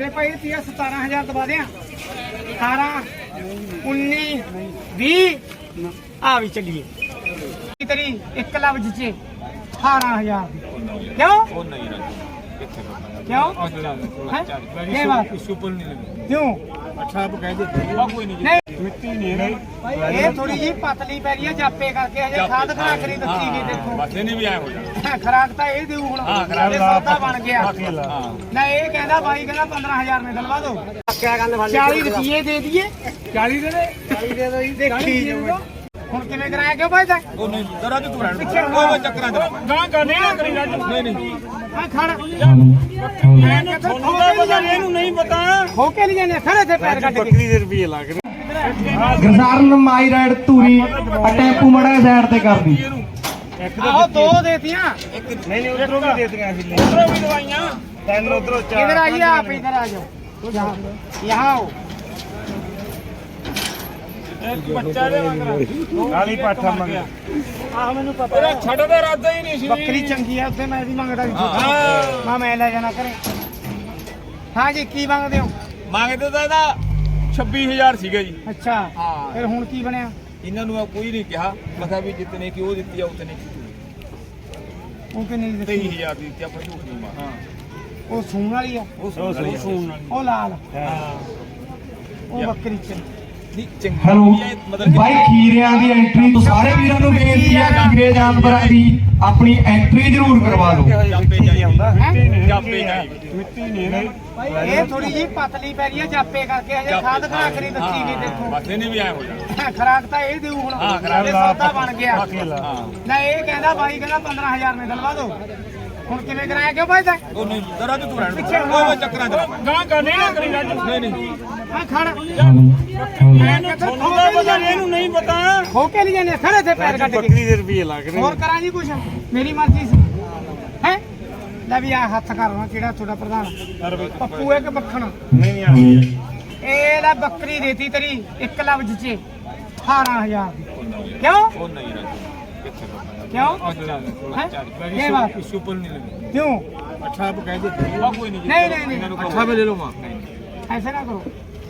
ਤੇ ਭਾਈ ਰੁਪਿਆ 17000 ਦਵਾ ਦਿਆਂ। 18 19 20 ਆ ਵੀ ਚੱਲੀਏ। ਕੀ ਤੇਰੀ ਇੱਕ ਲਫ਼ਜ਼ ਚ 18000 ਦੀ ਕਿਉਂ? ਨਹੀਂ ਕਿਉਂ? ਹੈਂ? ਇਹ ਬਾਤ ਸੁਪਰ ਨਹੀਂ ਕਿਉਂ? ਅੱਛਾ ਆਪ ਕਹਿ ਦੇ। ਉਹ ਕੋਈ ਨਹੀਂ ਨਹੀਂ। ਮਿੱਟੀ ਨਹੀਂ ਹੈ ਇਹ ਥੋੜੀ ਜੀ ਪਤਲੀ ਪੈ ਰਹੀ ਹੈ ਜਾਪੇ ਕਰਕੇ ਹਜੇ ਖਾਦ ਖਰਾ ਕਰੀ ਦੱਸੀ ਗਈ ਦੇਖੋ। ਬਸ ਇਹਨੇ ਵੀ ਆਇਆ ਹੋ ਜਾਣਾ। ਖਰਾਕ ਤਾਂ ਇਹ ਦੇਊ ਹੁਣ। ਹਾਂ, ਖੁਰਾਕ ਇਹ ਸੌਦਾ ਬਣ ਗਿਆ। ਹਾਂ ਨਾ ਇਹ ਕਹਿੰਦਾ ਬਾਈ ਕਹਿੰਦਾ 15000 में ਦਿਲਵਾ ਦੋ ਕਿਆ ਗੱਲ 40 ਰੁਪਏ ਦੇ ਦਈਏ। 40 ਦੇ ਦੇ। 40 ਦੇ ਦੋ ਜੀ ਦੇਖੀ ਜਾਓ ਹੁਣ ਕਿਵੇਂ ਕਰਾਇਆ ਕਿਉਂ ਭਾਈ ਤਾਂ? ਉਹ ਨਹੀਂ ਜਰਾ ਤੂੰ ਰਹਿਣ ਪਿੱਛੇ ਉਹ ਚੱਕਰਾਂ ਚ ਗਾਂ ਕਰਨੇ ਨਾ ਕਰੀ ਰਾਜੂ ਨਹੀਂ ਨਹੀਂ। ਆ ਖੜ। ਇਹਨੂੰ ਨਹੀਂ ਪਤਾ। ਹੋ ਕੇ ਨਹੀਂ ਜਾਂਦੇ ਖੜੇ ਤੇ ਪੈਰ ਕੱਟ ਕੇ। ਦੇ ਰੁਪਏ ਲੱਗ ਗਰਸਾਰਨ ਮਾਈ ਰਾਈਡ ਧੂਰੀ ਆ ਟੈਂਪੂ ਮੜਾ ਸਾਈਡ ਤੇ ਕਰਦੀ। ਆਹੋ ਦੋ ਦੇਤੀਆਂ। ਨਹੀਂ ਨਹੀਂ ਉਧਰੋਂ ਵੀ ਦੇਤੀਆਂ ਅਸੀਂ ਉਧਰੋਂ ਵੀ ਦਵਾਈਆਂ। ਤਿੰਨ ਉਧਰੋਂ ਚਾਰ ਇਧਰ ਆ ਜੀ? ਆਪ ਇਧਰ ਆ ਜਾਓ। ਯਹਾਂ ਆਓ। ਇੱਕ ਬੱਚਾ ਦੇ ਮੰਗਦਾ ਕਾਲੀ ਪਾਠਾ ਮੰਗਦਾ ਆਹ ਮੈਨੂੰ ਪਤਾ। ਤੇਰਾ ਛੱਡ ਦਾ ਇਰਾਦਾ ਹੀ ਨਹੀਂ ਸੀ। ਬੱਕਰੀ ਚੰਗੀ ਆ ਉੱਥੇ ਮੈਂ ਵੀ ਮੰਗਦਾ ਸੀ। ਮੈਂ ਮੈਂ ਲੈ ਮੰਗਦੇ ਮੰਗਦੇ ਤਾਂ ਇਹਦਾ 26000 ਸੀਗਾ ਜੀ। ਅੱਛਾ। ਫਿਰ ਹੁਣ ਕੀ ਬਣਿਆ? ਇਹਨਾਂ ਨੂੰ ਮੈਂ ਕੋਈ ਨਹੀਂ ਕਿਹਾ। ਮੈਂ ਕਿਹਾ ਵੀ ਜਿਤਨੇ ਕਿ ਉਹ ਦਿੱਤੀ ਆ ਉਤਨੇ ਕੀ ਉਹ ਕਿ ਨਹੀਂ ਦਿੱਤੀ? 23000 ਦੀ ਦਿੱਤੀ ਆਪਾਂ ਝੂਠ ਨਹੀਂ ਮਾਰ ਉਹ ਸੂਣ ਵਾਲੀ ਆ? ਉਹ ਸੂਣ ਵਾਲੀ ਆ। ਉਹ ਲਾਲ। ਹਾਂ। ਉਹ ਬੱਕਰੀ ਚ। ਨਹੀਂ ਚੰਗੀ ਹੈਲੋ। ਵੀ ਹੈ, ਮਤਲਬ ਬਾਈ ਖੀਰਿਆਂ ਦੀ ਐਂਟਰੀ ਤੋਂ ਸਾਰੇ ਵੀਰਾਂ ਨੂੰ ਬੇਨਤੀ ਆ ਖੀਰੇ ਜਾਨਵਰਾਂ ਦੀ ਆਪਣੀ ਐਂਟਰੀ ਜ਼ਰੂਰ ਕਰਵਾ ਦਿਓ। ਜਾਪੇ ਜਾਈ। ਹੁੰਦਾ ਹੈਂ? ਜਾਪੇ ਜਾਈ। ਮਿੱਟੀ ਨਹੀਂ। ਇਹ ਥੋੜੀ ਜੀ ਪਤਲੀ ਪੈ ਰਹੀ ਹੈ ਜਾਪੇ ਕਰਕੇ ਹਜੇ ਖਾਦ ਖਰਾ ਕਰੀ ਦੱਸੀ ਗਈ ਦੇਖੋ। ਬਸ ਇਹਨੇ ਵੀ ਆਇਆ ਹੋ ਜਾਣਾ। ਖਰਾਕ ਤਾਂ ਇਹ ਦੇਊ ਹੁਣ ਹਾਂ, ਖੁਰਾਕ ਇਹ ਸੌਦਾ ਬਣ ਗਿਆ। ਹਾਂ। ਨਾ ਇਹ ਕਹਿੰਦਾ ਬਾਈ ਕਹਿੰਦਾ 15000 में ਦਿਲਵਾ ਦੋ ਹੁਣ ਕਿਵੇਂ ਕਰਾਇਆ ਕਿਉਂ ਭਾਈ ਤਾਂ? ਉਹ ਨਹੀਂ ਜਰਾ ਤੂੰ ਰਹਿਣ ਪਿੱਛੇ ਉਹ ਚੱਕਰਾਂ ਚ ਗਾਂ ਕਰਨੇ ਨਾ ਕਰੀ ਰਾਜੂ। ਨਹੀਂ ਨਹੀਂ। ਆ ਖੜ। ਤੁਹਾਨੂੰ ਪਤਾ ਇਹਨੂੰ ਨਹੀਂ ਪਤਾ। ਹੋ ਕੇ ਨਹੀਂ ਜਾਂਦੇ ਖੜੇ ਤੇ ਪੈਰ ਕੱਟ ਕੇ। ਦੇ ਰੁਪਏ ਲੱਗ ਹੋਰ ਕਰਾਂ ਜੀ ਕੁਛ? ਮੇਰੀ ਮਰਜ਼ੀ ਸੀ। ਲੈ ਵੀ ਆ ਹੱਥ ਕਰਵਾ ਕਿਹੜਾ ਤੁਹਾਡਾ ਪ੍ਰਧਾਨ ਪੱਪੂ ਇੱਕ ਬੱਖਣ ਨਹੀਂ ਨਹੀਂ ਇਹ ਲੈ ਬੱਕਰੀ ਦੇਤੀ ਤੇਰੀ ਇੱਕ ਲਫ਼ਜ਼ ਚ 18000 ਦੀ ਕਿਉਂ ਉਹ ਨਹੀਂ ਰਾਜੂ ਕਿੱਥੇ ਕਰਨਾ ਕਿਉਂ ਉਹ ਜਿਹੜਾ ਹੈਂ? ਇਹ ਬਾਤ ਸੁਪਰ ਨਹੀਂ ਲੈਣੀ ਕਿਉਂ ਅੱਛਾ ਆਪ ਕਹਿ ਦੇ ਉਹ ਕੋਈ ਨਹੀਂ ਨਹੀਂ, ਨਹੀਂ, ਨਹੀਂ। ਅੱਛਾ ਮੈਂ ਲੈ ਲਵਾਂ ऐसे ना करो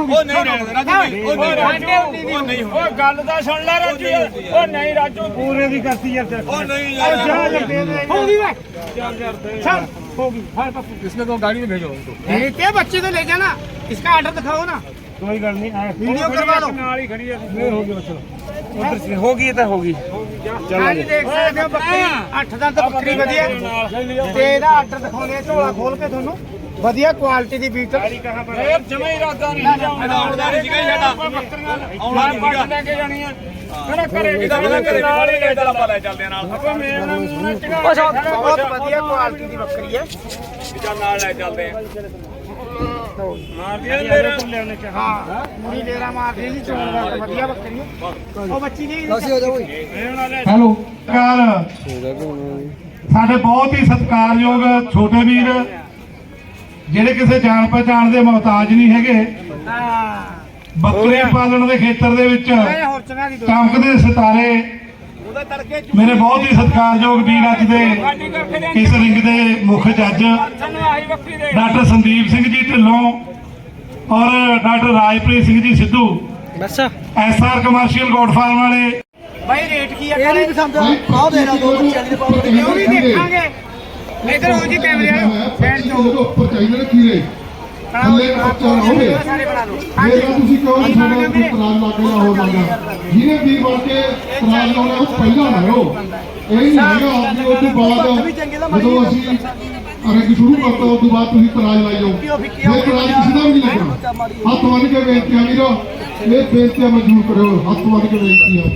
ਸਾਡੇ 19 ਕੀ ਹੋ ਗਈ ਉਹ ਨਹੀਂ ਰਾਜੂ ਨਹੀਂ ਉਹ ਨਹੀਂ ਸਾਡੇ 19 ਦੀ ਉਹ ਨਹੀਂ ਓਏ ਗੱਲ ਤਾਂ ਸੁਣ ਲੈ ਰਾਜੂ ਯਾਰ। ਉਹ ਨਹੀਂ ਰਾਜੂ ਪੂਰੇ ਦੀ ਕਰਤੀ ਯਾਰ ਉਹ ਨਹੀਂ जा ਯਾਰ जब दे दे हो गई भाई चल होगी हर पप्पू इसमें को गाड़ी में भेजो उनको ये क्या बच्चे तो ले जाना इसका ऑर्डर दिखाओ ना कोई गल नहीं वीडियो करवा लो ही खड़ी है नहीं होगी चलो उधर से होगी तो होगी ਹਾਂ ਜੀ ਦੇਖ ਸਕਦੇ ਹੋ ਬੱਕਰੀ ਅੱਠ ਦਾ ਤਾਂ ਬੱਕਰੀ ਵਧੀਆ ਤੇ ਇਹਦਾ ਆਰਡਰ ਦਿਖਾਉਂਦੇ ਆ ਝੋਲਾ ਖੋਲ ਕੇ ਤੁਹਾਨੂੰ ਵਧੀਆ ਕੁਆਲਿਟੀ ਦੀ ਬੀਟਲ ਯਾਰ ਜਮਾ ਹੀ ਇਰਾਦਾ ਨਹੀਂ ਆਉਣਾ ਨਹੀਂ ਸੀਗਾ ਸਾਡਾ। ਆਉਣਾ ਨਹੀਂ ਸੀਗਾ। ਲੈ ਕੇ ਜਾਣੀ ਆ। ਮੇਰਾ ਘਰੇ ਇਹਦਾ ਮੇਰਾ ਘਰੇ ਨਾਲ ਹੀ ਲੈ ਚੱਲ। ਆਪਾਂ ਲੈ ਚੱਲਦੇ ਆ ਨਾਲ। ਆਪਾਂ ਮੇਰੇ ਨਾਲ ਬਹੁਤ ਵਧੀਆ ਕੁਆਲਿਟੀ ਦੀ ਬੱਕਰੀ ਹੈ। ਚੱਲ ਨਾਲ ਲੈ ਚੱਲਦੇ ਆ ਮਾਰ ਦਿਆ ਮੇਰੇ ਹਾਂ ਮੁੜੀ ਡੇਰਾ ਮਾਰਦੀ ਜੀ ਚੋਣ ਦਾ ਵਧੀਆ ਬੱਕਰੀ ਹੈ। ਉਹ ਬੱਚੀ ਨਹੀਂ ਹੈਲੋ ਸਾਡੇ ਬਹੁਤ ਹੀ ਸਤਿਕਾਰਯੋਗ ਛੋਟੇ ਵੀਰ ਜਿਹੜੇ ਕਿਸੇ ਜਾਣ ਪਛਾਣ ਦੇ ਮੁਹਤਾਜ ਨਹੀਂ ਹੈਗੇ ਬੱਕਰੀ ਪਾਲਣ ਦੇ ਖੇਤਰ ਦੇ ਵਿੱਚ ਚਮਕਦੇ ਸਿਤਾਰੇ ਮੇਰੇ ਬਹੁਤ ਹੀ ਸਤਿਕਾਰਯੋਗ ਵੀਰ ਅੱਜ ਦੇ ਇਸ ਰਿੰਗ ਦੇ ਮੁੱਖ ਜੱਜ ਡਾਕਟਰ ਸੰਦੀਪ ਸਿੰਘ ਜੀ ਢਿੱਲੋਂ ਔਰ ਡਾਕਟਰ ਰਾਜਪ੍ਰੀਤ ਸਿੰਘ ਜੀ ਸਿੱਧੂ। ਬਸ। ਐਸਆਰ ਕਮਰਸ਼ੀਅਲ ਗੋਡ ਫਾਰਮ ਵਾਲੇ। ਭਾਈ ਰੇਟ ਕੀ ਆ ਇਹ ਨਹੀਂ ਪਸੰਦ ਆਹ ਦੇ ਰਾ ਦੋ ਬੱਚਿਆਂ ਦੇ ਪਾਉ ਉਹ ਵੀ ਦੇਖਾਂਗੇ? ਇਧਰ ਹੋ ਜੀ ਕੈਮਰੇ ਵਾਲੋ। ਸਾਈਡ ਤੋਂ ਉੱਪਰ ਚਾਹੀਦੇ ਨੇ ਜੀ, ਥੱਲੇ ਬੱਚਾ ਹੋਵੇ। ਤਾਂ ਤੁਸੀਂ ਕਹੋ ਸਾਡਾ ਕੋਈ ਪ੍ਰਾਨ ਲੱਗਣਾ ਹੋ ਜਾਂਦਾ ਜਿਹਨੇ ਵੀ ਬਣ ਕੇ ਪ੍ਰਾਨ ਲਾਉਣਾ ਉਹ ਪਹਿਲਾਂ ਲਾਓ ਇਹ ਨਹੀਂ ਹੈਗਾ ਕਿ ਉਸ ਤੋਂ ਬਾਅਦ ਜਦੋਂ ਅਸੀਂ ਅਰਗ ਸ਼ੁਰੂ ਕਰਤਾ ਉਸ ਤੋਂ ਬਾਅਦ ਤੁਸੀਂ ਪ੍ਰਾਨ ਲਾਈ ਜਾਓ। ਇਹ ਪ੍ਰਾਨ ਕਿਸੇ ਦਾ ਵੀ ਨਹੀਂ ਲੱਗਣਾ। ਹੱਥ ਬੰਨ ਕੇ ਬੇਨਤੀ ਆ ਵੀਰੋ। ਇਹ ਬੇਨਤੀ ਮਨਜ਼ੂਰ ਕਰਿਓ ਹੱਥ ਬੰਨ ਕੇ ਬੇਨਤੀ ਆ।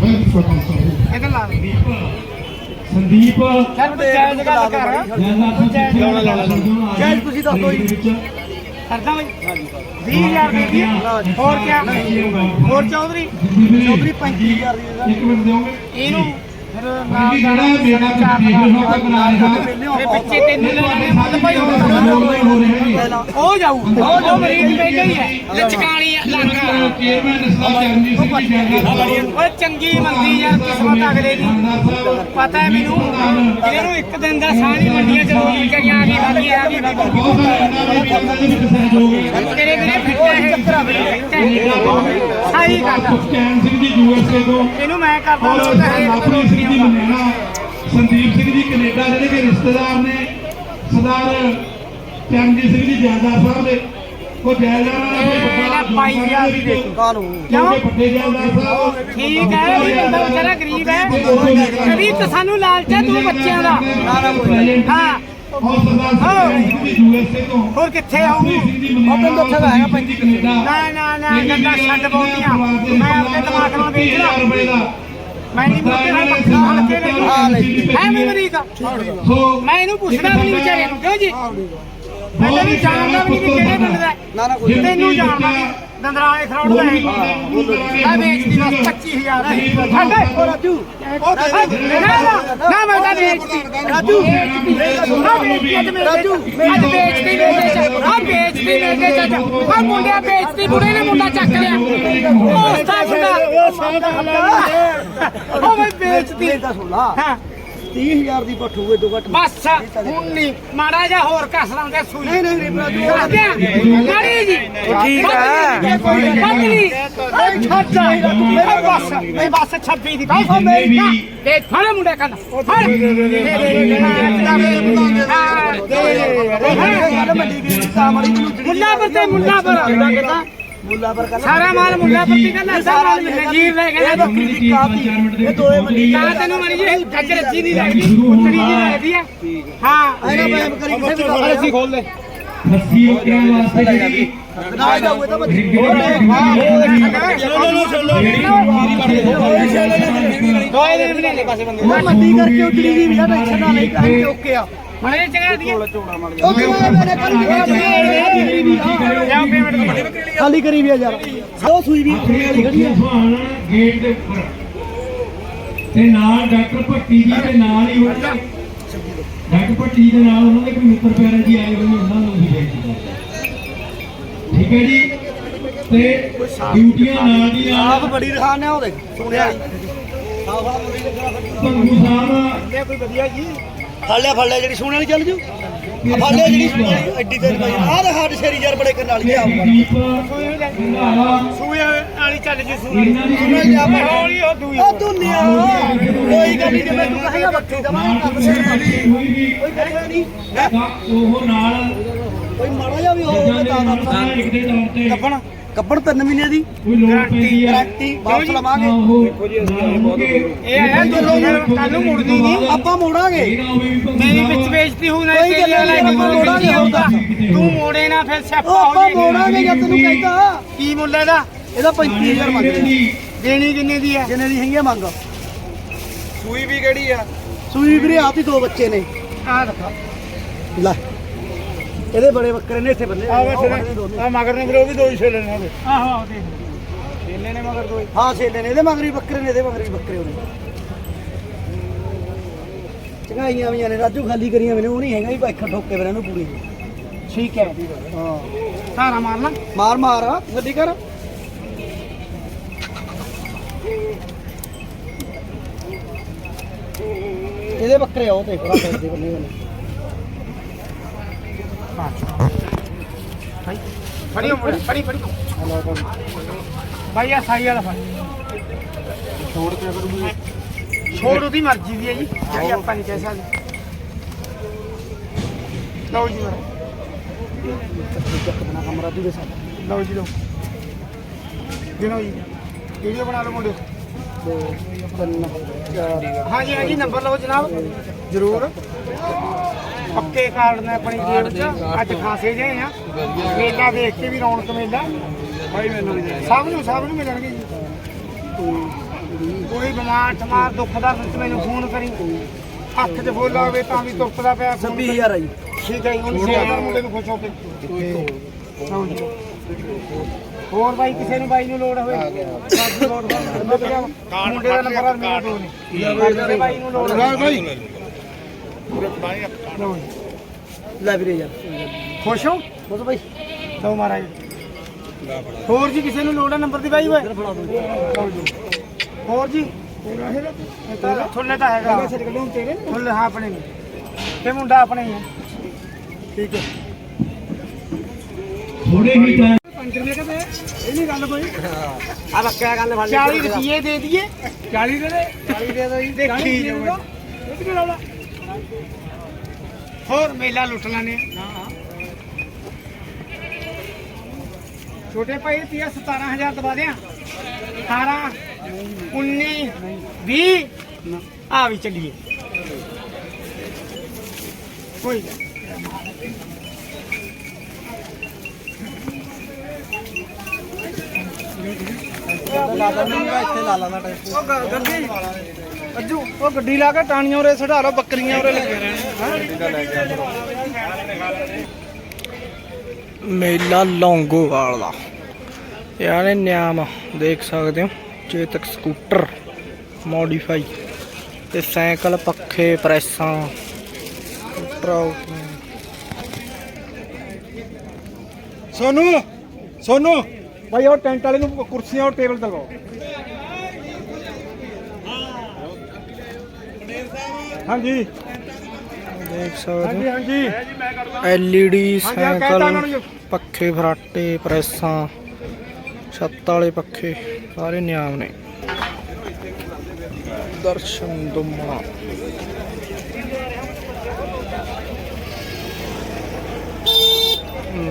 ਮੈਂ ਵੀ ਸਰਪੰਚ ਸਾਹਿਬ ਇਧਰ ਲਾ ਸੰਦੀਪ ਚੱਲ ਤੂੰ ਜਾਇਜ਼ ਗੱਲ ਕਰ। ਲਾਉਣਾ ਲਾਉਣਾ ਤੁਸੀਂ ਦੱਸੋ ਜੀ। ਕਰਦਾ ਬਈ। 20000 ਦੇ ਦੀ। ਹੋਰ ਕੀ ਹੋਰ ਚੌਧਰੀ? ਚੌਧਰੀ 35000 ਦੀ। ਇੱਕ ਮਿੰਟ ਦਿਓਗੇ? ਇਹਨੂੰ ਬਾਕੀ ਨਾਲ ਜਿਹੜਾ ਮੇਰਾ ਚਾਰ ਦੇਖ ਲਓ ਤਾਂ ਬਣਾ ਰਿਹਾ ਫਿਰ ਪਿੱਛੇ ਤੈਨੂੰ ਲੈਣੇ ਮੁੱਲ ਭਾਈ ਹੋ ਰਿਹਾ ਜੀ ਉਹ ਜਾਊ। ਉਹ ਮਰੀਜ਼ ਪਹਿਲਾਂ ਹੀ। ਹੈ ਲਚਕਾਣੀ ਲਾਂਗਾ ਚੇਅਰਮੈਨ ਇਸਲਾਮ ਚਰਨਜੀਤ ਸਿੰਘ ਜੀ ਜੈਗਾ ਓਏ ਚੰਗੀ ਮੰਦੀ ਯਾਰ ਕਿਸਮਤ ਅਗਲੇ ਦੀ। ਪਤਾ ਹੈ ਮੈਨੂੰ ਇਹਨੂੰ ਇੱਕ ਦਿਨ ਦਾ ਸਾਹ ਨਹੀਂ ਮੰਡੀਆਂ ਚ ਰੋਜ਼ ਕਰੀਆਂ ਆ ਗਈ ਖਾਲੀ ਆ ਗਈ ਬਹੁਤ ਸਾਰੇ ਇਹਨਾਂ ਦੇ ਇਹਨਾਂ ਦੇ ਵਿੱਚ ਸਹਿਯੋਗ ਹੈ ਤੇਰੇ ਵੀਰੇ ਫਿੱਟਾ ਹੈ ਸਹੀ ਗੱਲ। ਸੁਖਚੈਨ ਸਿੰਘ ਜੀ ਯੂਐਸਏ ਤੋਂ। ਇਹਨੂੰ ਮੈਂ ਕਰਦਾ ਔਰ ਲੋਕ ਹੈ ਸਿੰਘ ਜੀ ਮਨੇਣਾ ਸੰਦੀਪ ਸਿੰਘ ਜੀ ਕੈਨੇਡਾ ਜਿਹੜੇ ਕਿ ਰਿਸ਼ਤੇਦਾਰ ਨੇ ਸਰਦਾਰ ਚਰਨਜੀਤ ਸਿੰਘ ਜੀ ਜੈਲਦਾਰ ਸਾਹਿਬ ਦੇ ਉਹ ਜੈਲਦਾਰ ਨਾਲ ਕੋਈ ਵੱਡਾ ਵੱਡੇ ਜੈਲਦਾਰ ਸਾਹਿਬ ਠੀਕ ਹੈ ਵੀ ਬੰਦਾ ਵਿਚਾਰਾ ਗਰੀਬ ਹੈ। ਕਦੀ ਤਾਂ ਸਾਨੂੰ ਲਾਲਚ ਹੈ ਦੋ ਬੱਚਿਆਂ ਦਾ। ਹਾਂ। ਔਰ ਸਰਦਾਰ ਸਿੰਘ ਜੀ ਯੂਐਸਏ ਤੋਂ। ਹੋਰ ਕਿੱਥੇ ਆਊਗੀ ਸਿੰਘ ਜੀ ਮਨੇਣਾ ਉਹ ਤਾਂ ਹੈਗਾ ਪੰਜੀ ਕੈਨੇਡਾ। ਨਾ ਨਾ ਨਾ ਗੱਲਾਂ ਛੱਡ ਬਹੁਤੀਆਂ ਮੈਂ ਆਪਣੇ ਦਿਮਾਗ ਨਾਲ ਵੇਚ ਲਾ। ਰੁਪਏ ਦਾ ਮੈਂ ਨਹੀਂ ਨਾਲ ਪੱਖਾ ਹਲਕੇ ਨਹੀਂ ਹੈ ਮੈਂ ਅਮਰੀਕਾ ਸੋ ਮੈਂ ਇਹਨੂੰ ਪੁੱਛਦਾ ਵੀ ਨਹੀਂ ਵਿਚਾਰੇ ਨੂੰ ਕਿਉਂ ਜੀ? ਮੈਂ ਤਾਂ ਨਹੀਂ ਜਾਣਦਾ ਵੀ ਨਹੀਂ ਵੀ ਕਿਹੜੇ ਪਿੰਡ ਦਾ ਨਾ ਨਾ ਕੋਈ ਤੈਨੂੰ ਜਾਣਦਾ ਵੀ ਦੰਦਰਾਲੇ ਖਰੋੜ ਦਾ ਹੈ ਮੈਂ ਵੇਚਦੀ ਬਸ 25000 ਹੈ ਸਾਡੇ ਉਹ ਰਾਜੂ। ਨਾ ਮੈਂ ਤਾਂ ਵੇਚਦੀ ਰਾਜੂ। ਨਾ ਵੇਚਦੀ ਰਾਜੂ। ਅੱਜ ਵੇਚਦੀ ਮੇਰੇ ਚ। ਆ ਵੇਚਦੀ ਮੇਰੇ ਚ ਆ ਮੁੰਡਿਆ ਵੇਚਦੀ ਬੁੜੇ ਨੇ ਮੁੰਡਾ ਚੱਕ ਲਿਆ। ਦਾ। ਮੁੰਡਾ ਉਹ ਮੈਂ ਵੇਚਦੀ ਹਾਂ। 30000 ਦੀ ਪੱਠੂ ਇਹ ਦੋ ਘੱਟ ਬਸ ਹੁਣ ਨਹੀਂ ਮਾੜਾ ਜਿਹਾ ਹੋਰ ਕਸ ਲਾਂਗੇ ਸੂਈ ਨਹੀਂ ਨਹੀਂ ਮਾੜੀ ਜੀ ਠੀਕ ਹੈ ਪਤਲੀ ਛੱਡ ਮੇਰੇ ਬਸ ਇਹ ਬਸ 26 ਦੀ ਕਾਹ ਮੇਰੀ ਨਾ ਇਹ ਫੜ ਮੁੰਡੇ ਕੰਨ ਫੜ ਮੁੱਲਾ ਪਰ ਤੇ ਮੁੱਲਾ ਪਰ ਮੁੱਲਾ ਪਰ ਕਰ ਸਾਰਾ ਮਾਲ ਮੁੱਲਾ ਪਰ ਤੇ ਕਹਿੰਦਾ ਸਾਰਾ ਮਾਲ ਨਜੀਰ ਲੈ ਕੇ ਨਾ ਇਹ ਦੋਏ ਮੰਡੀ ਤਾਂ ਤੈਨੂੰ ਮਣੀ ਜੀ ਗੱਜ ਰੱਜੀ ਨਹੀਂ ਲੱਗਦੀ ਕੁੱਤਣੀ ਜੀ ਲੱਗਦੀ ਹੈ ਹਾਂ ਇਹਦਾ ਬੈਮ ਕਰੀ ਕਿਸੇ ਵੀ ਅਸੀਂ ਖੋਲ ਲੈ ਰੱਸੀ ਉਤਰਨ ਵਾਸਤੇ ਜਿਹੜੀ ਨਾ ਜਾਊ ਤਾਂ ਦੋਏ ਦਿਨ ਬਣੇ ਨੇ ਪਾਸੇ ਬੰਦੇ ਉਹ ਮੰਡੀ ਕਰਕੇ ਉਤਰੀ ਵੀ ਆ ਟੈਨਸ਼ਨ ਨਾ ਲਈ ਚੁੱਕੇ ਆ ਮਣੇ ਚੰਗਾ ਦੀ ਉਹ ਮੇਰੇ ਪੇਮੈਂਟ ਖਾਲੀ ਕਰੀ ਵੀ ਆ ਯਾਰ। ਉਹ ਸੂਈ ਵੀ ਖੁੱਲੀ ਵਾਲੀ ਖੜੀ ਆ। ਸੁਹਾਣ ਗੇਟ ਦੇ ਉੱਪਰ ਤੇ ਨਾਲ ਡਾਕਟਰ ਭੱਟੀ ਜੀ ਦੇ ਨਾਲ ਹੀ ਉਹਨਾਂ ਡਾਕਟਰ ਭੱਟੀ ਦੇ ਨਾਲ ਉਹਨਾਂ ਦੇ ਕੋਈ ਮਿੱਤਰ ਪਿਆਰੇ ਜੀ ਆਏ ਹੋਏ ਉਹਨਾਂ ਨੂੰ ਵੀ ਠੀਕ ਹੈ ਜੀ? ਤੇ ਡਿਊਟੀਆਂ ਨਾਲ ਦੀ ਆਪ ਨਾਲ ਬੜੀ ਰਖਾਨ ਆ ਉਹ ਦੇਖ ਸੋਨੇ ਵਾਲੀ ਆਹ ਆਹ ਮੁੰਡੀ ਲੱਗਣਾ ਇਹ ਕੋਈ ਵਧੀਆ ਜੀ? ਫੜ ਲਿਆ ਫੜ ਲਿਆ ਜਿਹੜੀ ਸੋਨੇ ਵਾਲੀ ਚੱਲ ਜੂ। ਫੜ ਲਿਆ ਜਿਹੜੀ ਸੋਨੇ ਵਾਲੀ। ਐਡੀ ਤੇ ਭਾਈ ਆਹ ਦੇ ਹੱਡ ਸ਼ੇਰੀ ਯਾਰ ਬੜੇ ਕਰਨ ਵਾਲੀ ਆ। ਸੂਏ ਵਾਲੀ ਚੱਲ ਜੀ ਸੂਏ ਹੌਲੀ ਹੋ ਦੂਈ ਉਹ ਦੁਨੀਆ ਕੋਈ ਗੱਲ ਨਹੀਂ ਜਿਵੇਂ ਤੂੰ ਕਹੇਗਾ ਬੱਕਰੀ ਦਵਾਂਗੇ ਕੰਮ ਵੀ ਕੋਈ ਕਹੇਗਾ ਨਹੀਂ ਤਾਂ ਉਹ ਨਾਲ ਕੋਈ ਮਾੜਾ ਜਿਹਾ ਵੀ ਹੋਵੇ ਤਾਂ ਆਪਣਾ ਇੱਕ ਦੇ ਤੌਰ ਤੇ ਕੱਪਣ ਕੱਪਣ ਤਿੰਨ ਮਹੀਨੇ ਦੀ ਹੈ ਗਾਰੰਟੀ ਵਾਪਸ ਇਹ ਆਇਆ ਦੋਨੋਂ ਕੱਲ ਨੂੰ ਮੁੜਦੀ ਨਹੀਂ ਆਪਾਂ ਮੋੜਾਂਗੇ। ਮੇਰੀ ਵਿੱਚ ਬੇਇੱਜ਼ਤੀ ਹੋ ਨਾ ਕੋਈ ਗੱਲ ਤੇਰੀ ਵਾਲਾ ਨਹੀਂ, ਆਪਾਂ ਮੋੜਾਂਗੇ। ਤੂੰ ਮੋੜੇ ਨਾ ਫਿਰ ਸਿਆਪਾ ਆਪਾਂ ਹੋ ਜਾਏਗੀ ਮੋੜਾਂਗੇ ਜਾਂ ਤੈਨੂੰ ਕਹਿੰਦਾ ਕੀ ਮੁੱਲ ਇਹਦਾ? ਇਹਦਾ 35000 ਮੰਗਦੇ ਦੇਣੀ ਕਿੰਨੇ ਦੀ ਹੈ? ਹੈਗੀ ਮੰਗ? ਸੂਈ ਵੀ ਕਿਹੜੀ ਆ? ਸੂਈ ਵੀਰੇ ਆਪ ਹੀ ਦੋ ਬੱਚੇ ਨੇ। ਆ ਦਿਖਾ। ਲੈ। ਇਹਦੇ ਬੜੇ ਬੱਕਰੇ ਨੇ ਇੱਥੇ ਬੰਦੇ। ਆ ਮਗਰ ਨੇ ਫਿਰ ਉਹ ਵੀ ਦੋ ਹੀ ਛੇਲੇ ਨੇ ਉਹਦੇ। ਆਹੋ ਆਹੋ ਦੇਖ ਛੇਲੇ ਨੇ ਮਗਰ ਦੋ ਹਾਂ। ਛੇਲੇ ਨੇ। ਇਹਦੇ ਮਗਰ ਵੀ ਬੱਕਰੇ ਨੇ ਇਹਦੇ ਮਗਰ ਵੀ ਬੱਕਰੇ ਹੋਣੇ ਚੰਗਾਈਆਂ ਵੀਆਂ ਨੇ ਰਾਜੂ ਖਾਲੀ ਕਰੀਆਂ ਮੈਨੇ ਉਹ ਨਹੀਂ ਹੈਗਾ ਵੀ ਭਾਈ ਠੋਕੇ ਵੇ ਇਹਨੂੰ ਪੂਰੀ। ਠੀਕ ਹੈ ਹਾਂ। ਸਾਰਾ ਮਾਰ ਲਾ। ਮਾਰ ਮਾਰ ਆ, ਗੱਡੀ ਕਰ। ਇਹਦੇ ਬੱਕਰੇ ਆਉ ਤੇ ਕਰਦੇ ਬੰਨੇ ਬੰਨੇ ਫੜੀ ਮੁੰਡੇ ਫੜੀ ਫੜੀ ਭਾਈ ਆ ਸਾਈ ਵਾਲਾ ਫੜ ਛੋੜ ਕੇ ਕਰੂਗੀ ਛੋੜ ਉਹਦੀ ਮਰਜ਼ੀ ਦੀ ਹੈ ਜੀ ਜਿਹੜੀ ਆਪਾਂ ਨਹੀਂ ਕਹਿ ਸਕਦੇ ਲਓ ਜੀ ਮੇਰਾ ਕਮਰਾ ਦੀ ਦੇ ਸਾਥ ਲਓ ਜੀ ਲਓ ਗਿਣੋ ਜੀ ਵੀਡੀਓ ਬਣਾ ਲਓ ਮੁੰਡੇ ਦੋ ਤਿੰਨ ਚਾਰ ਹਾਂਜੀ ਹਾਂਜੀ ਨੰਬਰ ਲਓ ਜਨਾਬ। ਜ਼ਰੂਰ। ਪੱਕੇ ਕਾਰਡ ਨੇ ਆਪਣੀ ਜੇਬ 'ਚ ਅੱਜ ਖਾਸੇ ਜਿਹੇ ਆ। ਮੇਲਾ ਦੇਖ ਕੇ ਵੀ ਰੌਣਕ ਮੇਲਾ। ਭਾਈ ਮੈਨੂੰ ਸਭ ਨੂੰ ਸਭ ਨੂੰ ਮਿਲਣਗੇ ਜੀ। ਕੋਈ ਬਿਮਾਰ ਠਮਾਰ ਦੁੱਖ ਦਾ ਵਿੱਚ ਮੈਨੂੰ ਫੋਨ ਕਰੀ। ਹੱਥ 'ਚ ਫੋਲਾ ਹੋਵੇ ਤਾਂ ਵੀ ਤੁਰਪਦਾ ਪਿਆ ਫੋਨ 26000 ਆ ਜੀ। ਠੀਕ ਹੈ ਜੀ ਹੁਣ 6000 ਮੁੰਡੇ ਨੂੰ ਖੁਸ਼ ਹੋ ਕੇ। ਜੀ। ਹੋਰ ਬਾਈ ਕਿਸੇ ਨੂੰ ਬਾਈ ਨੂੰ ਲੋੜ ਹੋਵੇ ਸਾਡੀ ਲੋੜ ਹੋਵੇ ਮੁੰਡੇ ਦਾ ਨੰਬਰ ਮੇਰੇ ਕੋਲ ਨਹੀਂ। ਕਿਸੇ ਬਾਈ ਨੂੰ ਲੋੜ ਹੋਵੇ ਜੀ ਲੈ ਵੀਰੇ ਯਾਰ ਖੁਸ਼ ਹੋ ਬੋਲ ਬਾਈ ਲਓ ਮਹਾਰਾਜ ਹੋਰ ਜੀ ਕਿਸੇ ਨੂੰ ਲੋੜ ਹੈ ਨੰਬਰ ਦੀ ਬਾਈ ਓਏ ਦੋ ਜੀ ਹੋਰ ਜੀ ਥੋਲੇ ਤਾਂ ਹੈਗਾ ਥੋਲੇ ਹਾਂ ਆਪਣੇ ਨੇ ਤੇ ਮੁੰਡਾ ਆਪਣੇ ਹੀ ਹੈ ਠੀਕ ਹੈ ਥੋੜੇ ਹੀ ਟਾਈਮ 5 ਰੁਪਏ ਕਦੇ ਇਹ ਨਹੀਂ ਗੱਲ ਕੋਈ ਆ ਬੱਕਾ ਗੱਲ ਫੜ 40 ਰੁਪਏ ਦੇ ਦਈਏ 40 ਦੇ ਦੇ 40 ਦੇ ਦੋ ਜੀ ਦੇਖੀ ਜਾਓ ਇਹ ਕਿਹੜਾ ਲਾਉਣਾ ਹੋਰ ਮੇਲਾ ਲੁੱਟ ਲਾਨੇ ਛੋਟੇ ਭਾਈ ਰੁਪਿਆ 17000 ਦਵਾ ਦਿਆਂ 18 19 20 ਆ ਵੀ ਚੱਲੀਏ ਕੋਈ ਗੱਲ। ਇੱਥੇ ਲਾ ਅੱਜੂ ਉਹ ਗੱਡੀ ਲਾ ਕੇ ਟਾਣੀਆਂ ਉਰੇ ਸੜਾ ਲਓ ਬੱਕਰੀਆਂ ਉਰੇ ਲੱਗੇ ਰਹਿਣ। ਮੇਲਾ ਲੌਂਗੋਵਾਲ ਦਾ। ਯਾਰ ਨਿਆਮ ਦੇਖ ਸਕਦੇ ਹੋ ਚੇਤਕ ਸਕੂਟਰ ਮੋਡੀਫਾਈ ਤੇ ਸਾਈਕਲ ਪੱਖੇ ਪ੍ਰੈਸਾਂ ਸਕੂਟਰ ਸੋਨੂ ਸੋਨੂ ਭਾਈ ਉਹ ਟੈਂਟ ਵਾਲੇ ਨੂੰ ਕੁਰਸੀਆਂ ਔਰ ਟੇਬਲ ਦਲਵਾਓ। ਹਾਂਜੀ। ਦੇਖ ਸਕਦੇ ਹਾਂਜੀ ਹਾਂਜੀ। LED cycle. ਪੱਖੇ ਫਰਾਟੇ ਪ੍ਰੈਸਾਂ ਛੱਤ ਵਾਲੇ ਪੱਖੇ ਸਾਰੇ ਨਿਆਮ ਨੇ। ਦਰਸ਼ਨ ਦੁਮਣਾ।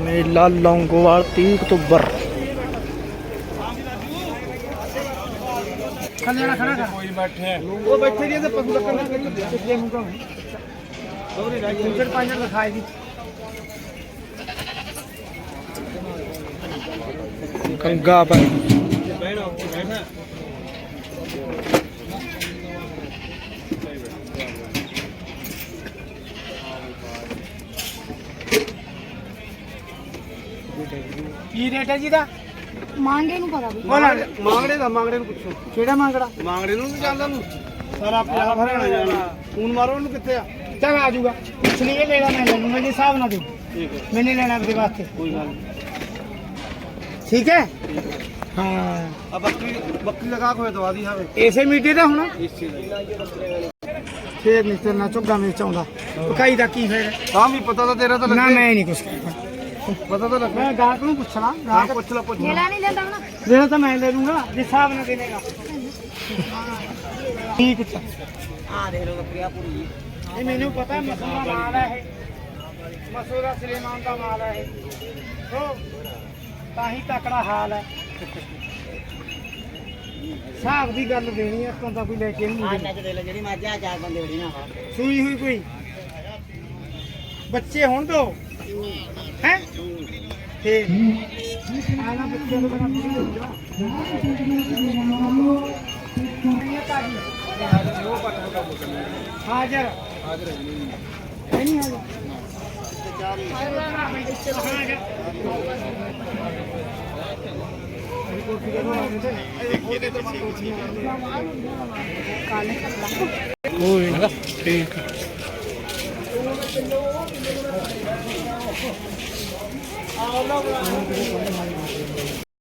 ਮੇਲਾ ਲੌਂਗੋਵਾਲ 30 ਅਕਤੂਬਰ ਥੱਲੇ ਵਾਲਾ ਖੜਾ ਕਰ। ਕੋਈ ਬੈਠੇ। ਉਹ ਬੈਠੇ ਜੀ ਤੇ ਪਸ਼ੂ ਲੱਕੜ ਕਰੀ ਰਾਜੀ ਦੀ ਕੀ ਰੇਟ ਹੈ ਜੀ ਦਾ ਮਾਂਡੇ ਨੂੰ ਪਤਾ ਵੀ। ਬੋਲਾ ਮੰਗੜੇ ਦਾ ਮੰਗੜੇ ਨੂੰ ਪੁੱਛੋ। ਕਿਹੜਾ ਮੰਗੜਾ? ਮੰਗੜੇ ਨੂੰ ਵੀ ਚੱਲਦਾ ਨੂੰ ਸਾਰਾ ਪੰਜਾਬ ਹਰਿਆਣਾ ਜਾਣਾ। ਫੋਨ ਮਾਰੋ ਉਹਨੂੰ ਕਿੱਥੇ ਆ? ਚੱਲ ਆ ਜਾਊਗਾ। ਕੁਛ ਨਹੀਂ ਇਹ ਲੈਣਾ ਮੈਂ ਲੈ ਲੂੰਗਾ ਜੀ ਹਿਸਾਬ ਨਾ ਦਿਓ ਠੀਕ ਹੈ। ਮੈਨੇ ਲੈਣਾ ਆਪਦੇ ਵਾਸਤੇ। ਕੋਈ ਗੱਲ ਠੀਕ ਹੈ? ਹਾਂ। ਆ ਬੱਕਰੀ ਬੱਕਰੀ ਲਗਾ ਕੋਈ ਦਵਾ ਦੀ ਹਾਵੇ। ਇਸੇ ਮੀਟੇ ਦਾ ਹੋਣਾ? ਇਸ ਚੀਜ਼ ਦਾ ਫੇਰ ਨਹੀਂ ਤੇਰੇ ਨਾਲ ਝੁੱਗਾ ਮੇਚ ਆਉਂਦਾ। ਪਕਾਈ ਦਾ ਕੀ ਫੇਰ? ਤਾਂ ਵੀ ਪਤਾ ਤਾਂ ਤੇਰਾ ਤਾਂ ਨਾ ਲੱਗੇ। ਮੈਂ ਨਹੀਂ ਕੁਛ ਕਹਿਣਾ। ਪਤਾ ਤਾਂ ਲੱਗੇ ਮੈਂ ਗਾਹਕ ਨੂੰ ਪੁੱਛਣਾ ਹਾਂ ਗਾਹਕ ਪੁੱਛ ਲੈ ਪੁੱਛ ਲੈ ਨਹੀਂ ਲੈਂਦਾ ਹੁਣ? ਦੇਣਾ ਤਾਂ ਮੈਂ ਲੈ ਲੂੰਗਾ ਜੇ ਹਿਸਾਬ ਨਾਲ ਦੇਣੇਗਾ ਠੀਕ ਹੈ। ਆ ਦੇਖ ਲੋ ਬੱਕਰੀਆ ਪੂਰੀ। ਇਹ ਮੈਨੂੰ ਪਤਾ ਮਸੂਰਾ ਮਾਲ ਹੈ ਇਹ। ਮਸੂਰਾ ਸਲੇਮਾਨ ਦਾ ਮਾਲ ਹੈ ਇਹ। ਹੋ ਤਾਂ ਹੀ ਤਕੜਾ ਹਾਲ ਹੈ। ਹਿਸਾਬ ਦੀ ਗੱਲ ਦੇਣੀ ਹੈ ਤੋਂ ਤਾਂ ਕੋਈ ਲੈ ਕੇ ਨਹੀਂ ਆ ਦੇਣੀ। ਨੱਚ ਦੇ ਲੈ ਜਿਹੜੀ ਮੱਝ ਆ ਚਾਰ ਬੰਦੇ ਬੜੀ ਨਾ ਸੂਈ ਹੋਈ ਕੋਈ? ਬੱਚੇ ਹੋਣ ਦੋ? ਹੈ? ਫੇਰ ਆਣਾ ਬੱਚੇ ਨੂੰ ਬਣਾ ਪੂਰੀ ਹੋ ਜਾ ਹਾਜ਼ਰ ਹਾਜ਼ਰ। ਹੈ ਨਹੀਂ ਹਾਜ਼ਰ? ਕੋਈ ਨਾ ਠੀਕ ਆ। Obrigado.